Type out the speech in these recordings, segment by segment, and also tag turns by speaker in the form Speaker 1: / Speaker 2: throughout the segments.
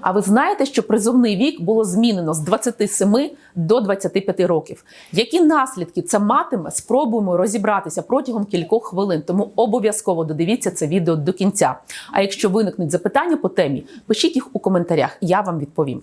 Speaker 1: А ви знаєте, що призовний вік було змінено з 27 до 25 років. Які наслідки це матиме? Спробуємо розібратися протягом кількох хвилин. Тому обов'язково додивіться це відео до кінця. А якщо виникнуть запитання по темі, пишіть їх у коментарях. Я вам відповім.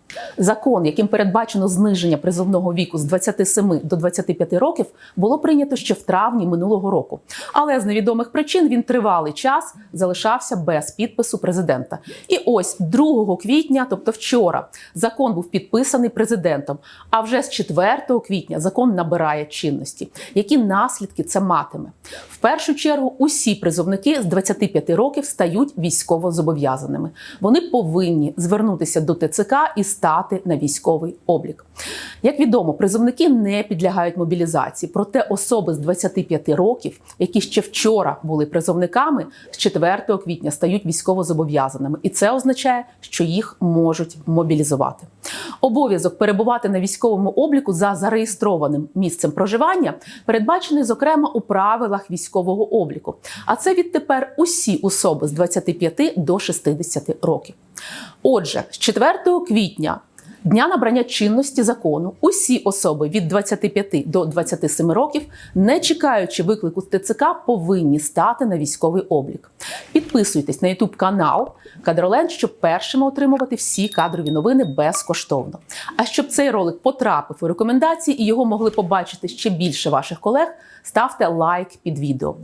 Speaker 1: Закон, яким передбачено зниження призовного віку з 27 до 25 років, було прийнято ще в травні минулого року. Але з невідомих причин він тривалий час залишався без підпису президента. І ось 2 квітня, тобто вчора, закон був підписаний президентом. А вже з 4 квітня закон набирає чинності. Які наслідки це матиме? В першу чергу усі призовники з 25 років стають військово зобов'язаними. Вони повинні звернутися до ТЦК і стати на військовий облік. Як відомо, призовники не підлягають мобілізації, проте особи з 25 років, які ще вчора були призовниками, з 4 квітня стають військовозобов'язаними, і це означає, що їх можуть мобілізувати. Обов'язок перебувати на військовому обліку за зареєстрованим місцем проживання передбачений зокрема у правилах військового обліку. А це відтепер усі особи з 25 до 60 років. Отже, з 4 квітня. Дня набрання чинності закону усі особи від 25 до 27 років, не чекаючи виклику з ТЦК, повинні стати на військовий облік. Підписуйтесь на YouTube канал Кадроленд, щоб першими отримувати всі кадрові новини безкоштовно. А щоб цей ролик потрапив у рекомендації і його могли побачити ще більше ваших колег, ставте лайк під відео.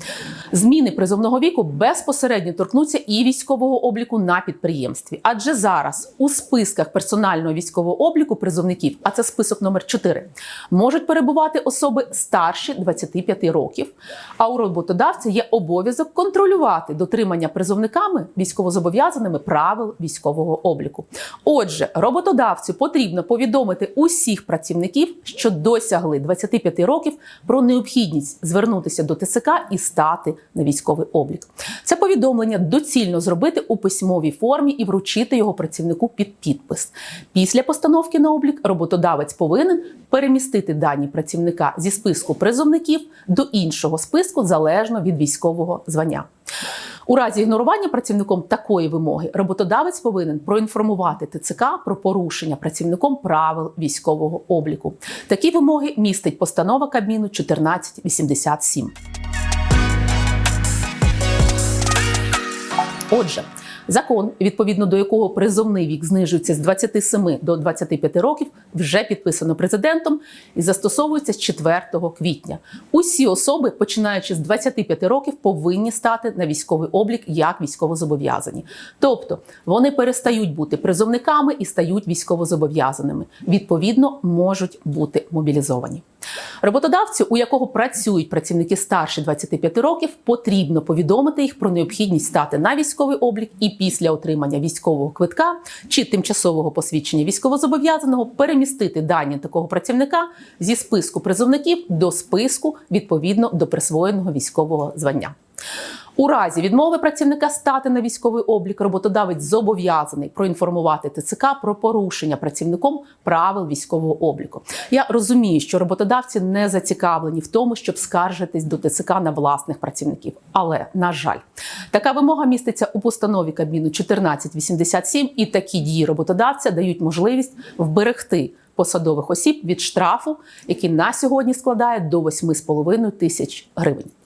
Speaker 1: Зміни призовного віку безпосередньо торкнуться і військового обліку на підприємстві, адже зараз у списках персонального військового обліку призовників, а це список номер 4, можуть перебувати особи старші 25 років. А у роботодавця є обов'язок контролювати дотримання призовниками військовозобов'язаними правил військового обліку. Отже, роботодавцю потрібно повідомити усіх працівників, що досягли 25 років, про необхідність звернутися до ТСК і стати на військовий облік. Це повідомлення доцільно зробити у письмовій формі і вручити його працівнику під підпис. Після постановки на облік роботодавець повинен перемістити дані працівника зі списку призовників до іншого списку залежно від військового звання. У разі ігнорування працівником такої вимоги роботодавець повинен проінформувати ТЦК про порушення працівником правил військового обліку. Такі вимоги містить постанова Кабміну 1487. Отже, закон, відповідно до якого призовний вік знижується з 27 до 25 років, вже підписано президентом і застосовується з 4 квітня. Усі особи, починаючи з 25 років, повинні стати на військовий облік як військовозобов'язані. Тобто вони перестають бути призовниками і стають військовозобов'язаними. Відповідно, можуть бути мобілізовані. Роботодавцю, у якого працюють працівники старше 25 років, потрібно повідомити їх про необхідність стати на військовий облік і після отримання військового квитка чи тимчасового посвідчення військовозобов'язаного перемістити дані такого працівника зі списку призовників до списку відповідно до присвоєного військового звання. У разі відмови працівника стати на військовий облік, роботодавець зобов'язаний проінформувати ТЦК про порушення працівником правил військового обліку. Я розумію, що роботодавці не зацікавлені в тому, щоб скаржитись до ТЦК на власних працівників. Але на жаль, така вимога міститься у постанові Кабміну 1487, і такі дії роботодавця дають можливість вберегти посадових осіб від штрафу, який на сьогодні складає до 8,5 тисяч гривень.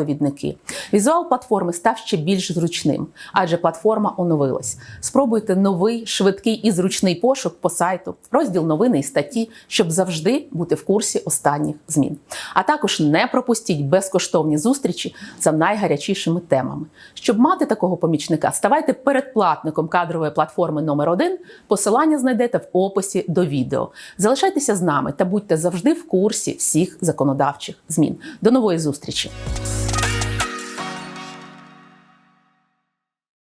Speaker 1: Довідники. Візуал платформи став ще більш зручним, адже платформа оновилась. Спробуйте новий, швидкий і зручний пошук по сайту, розділ новини і статті, щоб завжди бути в курсі останніх змін. А також не пропустіть безкоштовні зустрічі за найгарячішими темами. Щоб мати такого помічника, ставайте передплатником кадрової платформи номер 1 Посилання знайдете в описі до відео. Залишайтеся з нами та будьте завжди в курсі всіх законодавчих змін. До нової зустрічі!